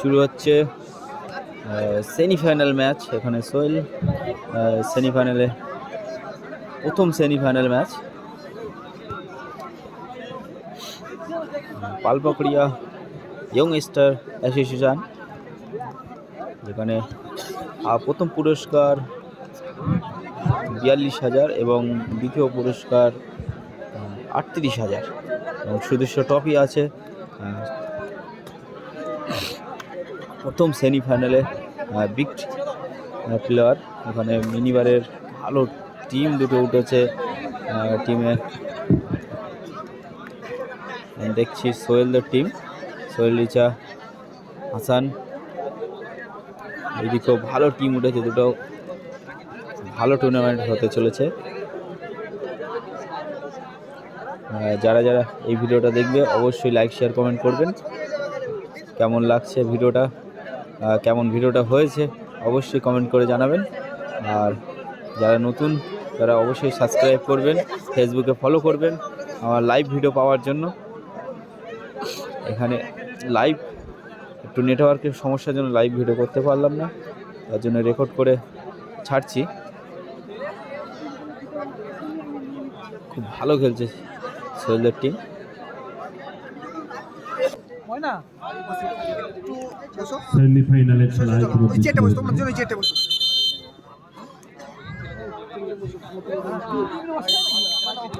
শুরু হচ্ছে semifinal match এখানে সোহেল সেমিফাইনালে প্রথম semifinal match Palpakuria young star association যেখানে প্রথম পুরস্কার বিয়াল্লিশ হাজার এবং দ্বিতীয় পুরস্কার আটত্রিশ হাজার। এবং সুদৃশ্য ট্রফি আছে প্রথম সেমিফাইনালে বিগ প্লেয়ার এখানে মিনিবারের ভালো টিম দুটো উঠেছে। টিমে দেখছি সোহেলদের টিম সোহেল রিচা, হাসান, এদিকেও ভালো টিম উঠেছে দুটো। ভালো টুর্নামেন্ট হতে চলেছে। যারা যারা এই ভিডিওটা দেখবে, অবশ্যই লাইক শেয়ার কমেন্ট করবেন। কেমন লাগছে ভিডিওটা কেমন ভিডিওটা হয়েছে অবশ্যই কমেন্ট করে জানাবেন। আর যারা নতুন, তারা অবশ্যই সাবস্ক্রাইব করবেন ফেসবুকে ফলো করবেন আমার লাইভ ভিডিও পাওয়ার জন্য। এখানে লাইভ একটু নেটওয়ার্কের সমস্যার জন্য লাইভ ভিডিও করতে পারলাম না, তার জন্য রেকর্ড করে ছাড়ছি। খুব ভালো খেলছে সোহেলদের টিম সেমিফাইনালের খেলায় চেটে বসো তোমার জন্য চেটে বসো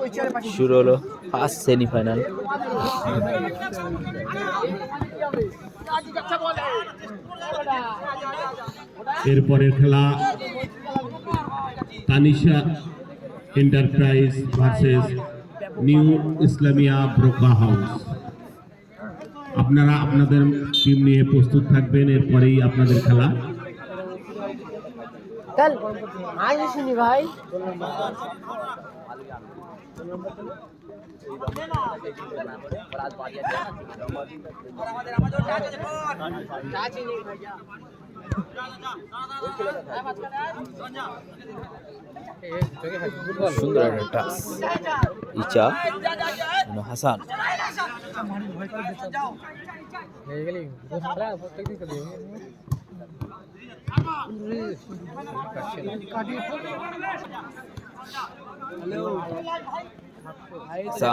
ওই চেয়ারে পাঠিয়ে শুরু হলো ফার্স্ট সেমিফাইনাল। এরপরের খেলা Tanisha enterprise versus new Islamia Burqa house. আপনারা আপনাদের টিম নিয়ে প্রস্তুত থাকবেন এরপরেই আপনাদের খেলা। ভাই। আমাদের সুন্দর একটা টাস। ইচা হাসান। সোহেল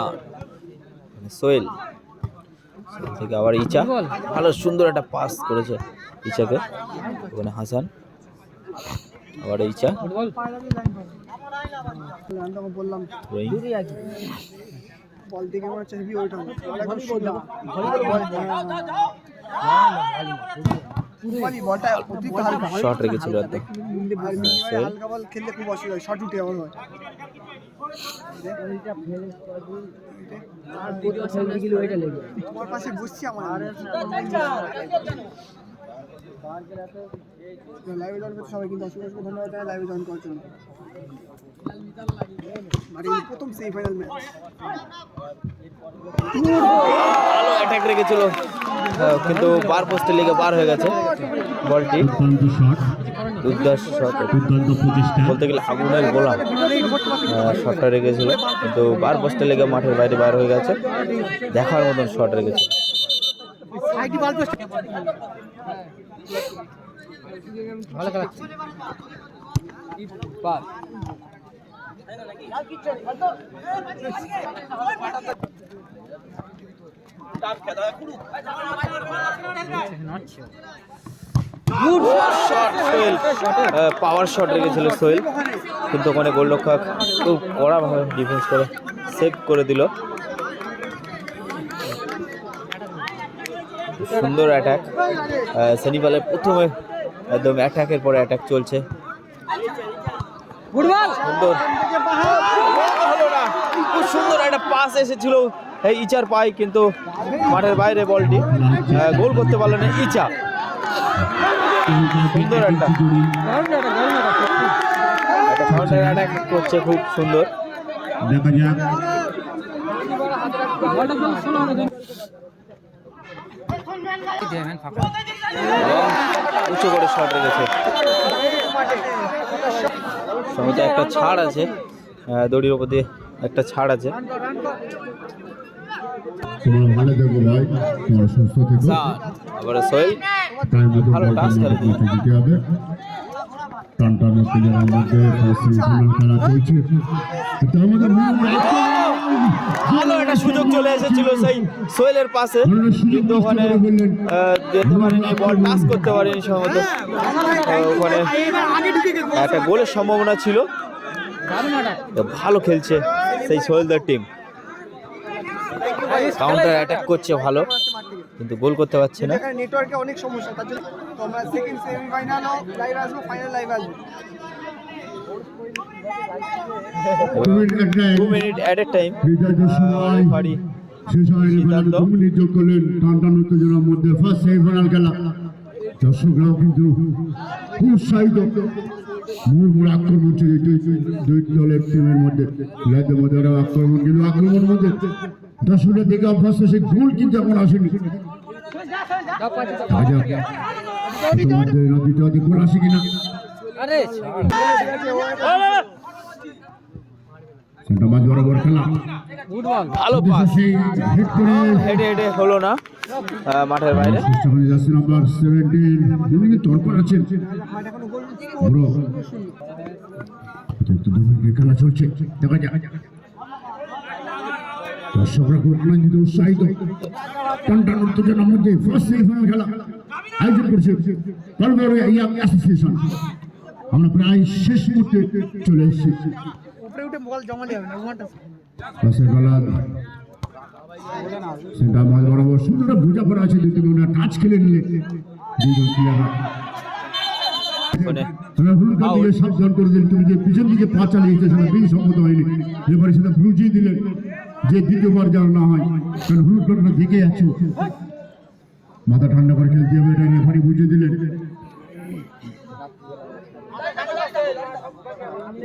সোহেল। থেকে আবার ইচা। ভালো সুন্দর একটা পাস করেছে ইচাকে। ওখানে হাসান। আবার ইচা। শর্ট রেখেছিল হয় শর্ট উঠে আমার হয়। সবাই কিন্তু অসুবিধা ধন্যবাদ লাইভে জয়েন করার জন্য। এই প্রথম সেমিফাইনাল ম্যাচ ভালো অ্যাটাক রেখেছিল। হ্যাঁ, কিন্তু বার পোস্টে লেগে বার হয়ে গেছে বলটি। দুর্দাস শট বলতে গেলে আগুনের গোলা শটটা রেখেছিল। কিন্তু বার পোস্টে লেগে মাঠের বাইরে বার হয়ে গেছে। দেখার মতন শট রেখেছে। শট সোহেল পাওয়ার শট রেখেছিল সোহেল, কিন্তু ওখানে গোলরক্ষক খুব কড়াভাবে ডিফেন্স করে সেভ করে দিল। সুন্দর অ্যাটাক সেনিবালের প্রথমে একদম অ্যাটাকের পরে অ্যাটাক চলছে। সুন্দর। খুব সুন্দর একটা পাস এসেছিল এই ইচার পাই কিন্তু মাঠের বাইরে বলটি গোল করতে পারল না ইচা। সুন্দর একটা। একটা কাউন্টার অ্যাটাক করছে খুব সুন্দর। উঁচু করে শট রেখেছে। সময় একটা ছাড় আছে। দড়ির উপর দিয়ে একটা ছাড় আছে। আবার সোহেল ভালো টাচ দিতে হবে। টান টান মধ্যে খেলা চলছে মূল ভালো একটা সুযোগ চলে এসেছিল সেই সোহেলের পাশে। কিন্তু ওখানে যেতে পারেনি, বল টাচ করতে পারেনি সম্ভবত। ওখানে একটা গোলের সম্ভাবনা ছিল। ভালো খেলছে সেই সোহেলদের টিম কাউন্টার অ্যাটাক করছে ভালো, কিন্তু গোল করতে পারছে না। নেটওয়ার্কে অনেক সমস্যা, তার জন্য সেকেন্ড লাইভ আসব ফাইনাল লাইভ আসব। Two minute at a time পারি শেষ সিদ্ধান্ত। দু মিনিট যোগ করলেন টান টান উত্তেজনার মধ্যে ফার্স্ট সেমিফাইনাল খেলা দর্শকরাও কিন্তু উৎসাহিত মূল আক্রমণ এই দুই দলের টিমের মধ্যে খেলাদের মধ্যে ওরা আক্রমণ কিন্তু আক্রমণের মধ্যে দর্শকরা দেখে অভ্যস্ত সেই গোল কিন্তু এখন আসেনি ইতিমধ্যে নদীতে গোল আসে কিনা মাঝ বরাবর খেলা। ভালো পাস। হেড করে হেডে হেডে হলো না মাঠের বাইরে। নাম্বার সেভেন্টিন তিনি তরপর আছেন বড় একটু দু খেলা চলছে। দেখা যাক। দর্শকরা উৎসাহিত। টান টান উত্তেজনার মধ্যে ফার্স্ট সেমিফাইনাল খেলা আয়োজন করছে কলকাতা ইয়াং অ্যাসোসিয়েশন। আমরা প্রায় শেষ মুহূর্তে চলে এসেছি। উপরে উঠে বল হবে না ওয়ানটা সেটা মাঝ বরাবর সুন্দর বোঝাপড়া আছে দুই তিন টাচ খেলে নিলে। দুজন প্লেয়াররা ওখানে তারা হুলকা দিয়ে সাবধান করে দিলেন তুমি যে পিছন দিকে পা চালিয়েছে সেটা বিল সম্মত হয়নি। এবারে সেটা বুঝিয়ে দিলেন যে দ্বিতীয়বার যেন না হয়। কারণ হুলকাটা দিকে আছো। মাথা ঠান্ডা করে খেলতে হবে এটা রেফারি বুঝিয়ে দিলেন একটা সময় নিচ্ছে একটু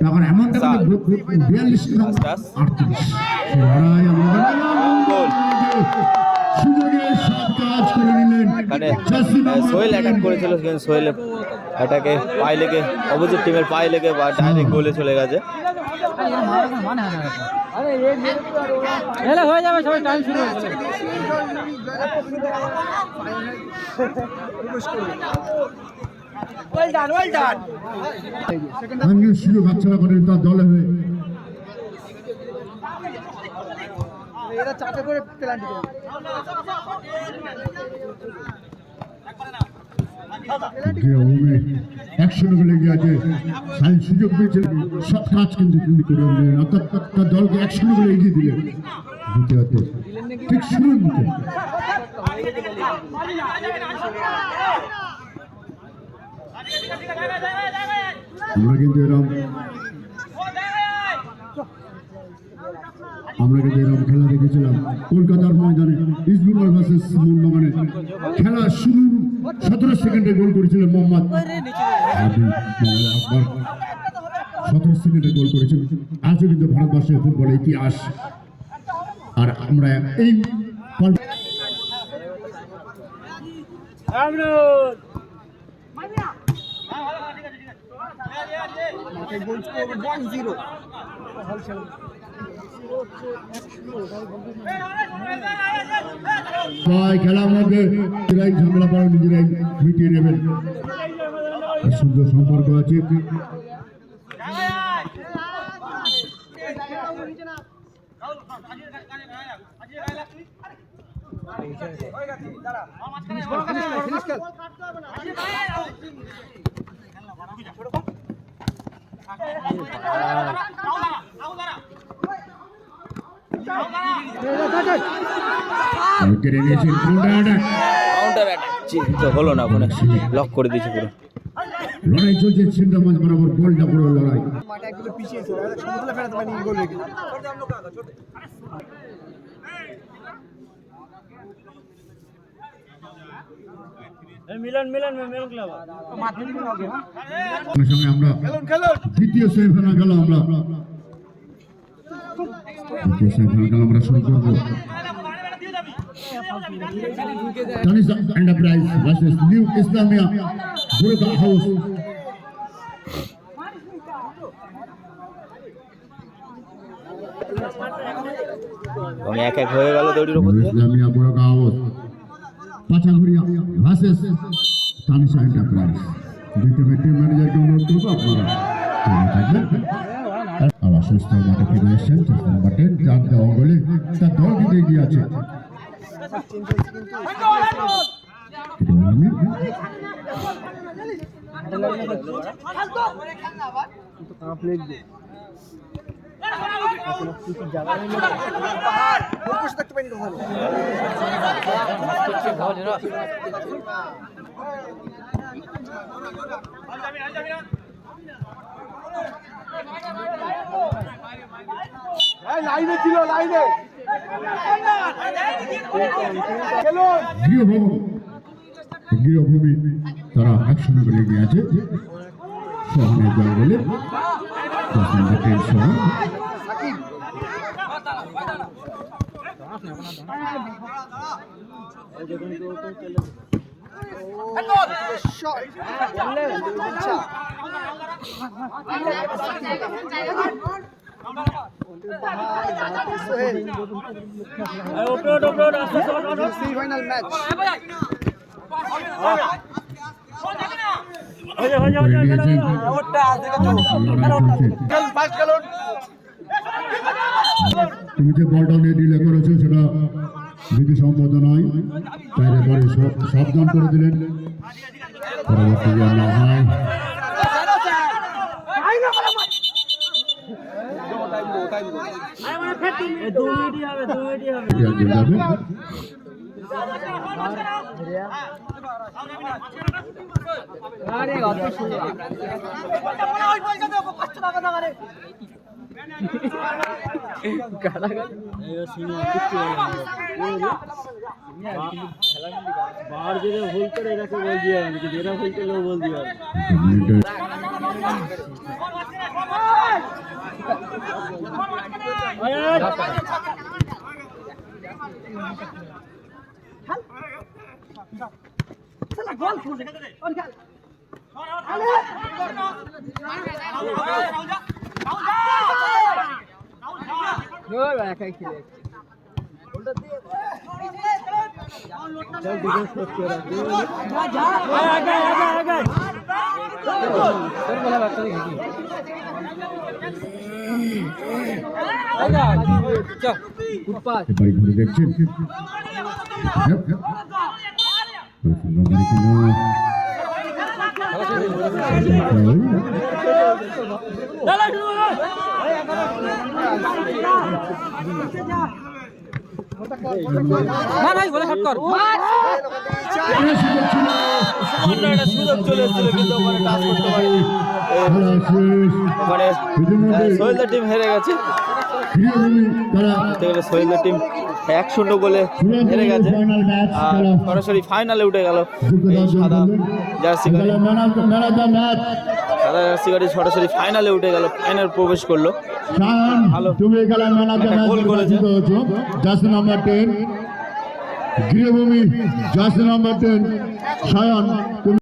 এখন এমন বিয়াল্লিশ আটত্রিশ লড়াই আমাদের সোহেল অ্যাটাক করেছিল কিন্তু অ্যাটাকে পায়ে লেগে অপোজিট টিমের পায়ে লেগে বা ডাইরেক্ট গোলে চলে গেছে হয়ে যাবে টাইম সুযোগ হাতছাড়া তার দলে হয়ে এরা করে সাইন সুযোগ পেয়েছে। সব কাজ কিন্তু তিনি করে দিলেন অর্থাৎ তার দলকে একশো গোলে এগিয়ে দিলেন। দ্বিতীয়ত ঠিক শুরুর দিকে। আমরা কিন্তু এরকম আমরা কিন্তু এরকম খেলা দেখেছিলাম। কলকাতার ময়দানে ইস্টবেঙ্গল ভার্সেস মোহনবাগানে। খেলা শুরু, সতেরো সেকেন্ডে গোল করেছিলেন মোহাম্মদ সতেরো সেকেন্ডে গোল করেছেন আজও কিন্তু ভারতবর্ষের ফুটবলের ইতিহাস। আর আমরা এই গোল স্কোর ওয়ান জিরো সবাই খেলার মধ্যে নিজেরাই ঝামেলা পড়া নিজেরাই মিটিয়ে নেবেন। সুন্দর সম্পর্ক আছে। নিয়েছেন কাউন্টার অ্যাটাক কাউন্টার হলো না ওখানে লক করে দিয়েছে পুরো। লড়াই চলছে সেন্টার মাঝ বরাবর বলটা পুরো লড়াই। মাঠে একগুলো পিছিয়ে ছিল সমুদ্রে ফেরাতে পারিনি গোল রেখে আমরা দ্বিতীয় সেমিফাইনাল খেলা আমরা দ্বিতীয় সেমিফাইনাল খেলা আমরা শুরু করব Tanisa Enterprise versus New Islamia Burqa House এক এক হয়ে গেল দড়ির দিয়ে। Islamia Burqa House Pachaguria versus Tanisa Enterprise দ্বিতীয় টিম ম্যানেজারকে অনুরোধ করব আপনারা থাকবেন আবার সুস্থ মাঠে ফিরে এসেছেন চেষ্টা নাম্বার টেন চার দেওয়া গোলে তার দল দিতে এগিয়ে আছে বসে থাকতে পারিনি কখনো লাইনে ছিল লাইনে। গৃহভূমি গৃহভূমি তারা একসঙ্গে করে এগিয়ে আছে। দল বলে দশ নম্বর টেন সোহান শট ইচ্ছা সোহেল সেমিফাইনাল ম্যাচ করে এগিয়েছেন লড়াই চলছে। তুমি যে বলটা নিয়ে ডিলে করেছ, সেটা বিধি সম্মত নয়। তাই সব সাবধান করে দিলেন। এটি আগে যাবে बाहर जगह होल कर एरा से बोल दिया हमको मेरा होल के लोग बोल दिया चला गोल छोड़ दे और निकाल अरे দেখছেন Thank you. না ভাই বলে শট কর। সামান্য একটা সুযোগ চলে এসেছিল কিন্তু ওখানে টাচ করতে পারেনি খেলা শেষ। ওখানে ইতিমধ্যে সোহেলদের টিম হেরে গেছে সোহেলদের টিম এক শূন্য গোলে হেরে গেছে। আর সরাসরি ফাইনালে উঠে গেল এই সাদা জার্সি গাড়ি। সাদা জার্সি গাড়ি সরাসরি ফাইনালে উঠে গেল ফাইনাল প্রবেশ করল। ভালো। গোল করেছে। জার্সি নাম্বার টেন গৃহভূমি জার্সি নাম্বার টেন তুমি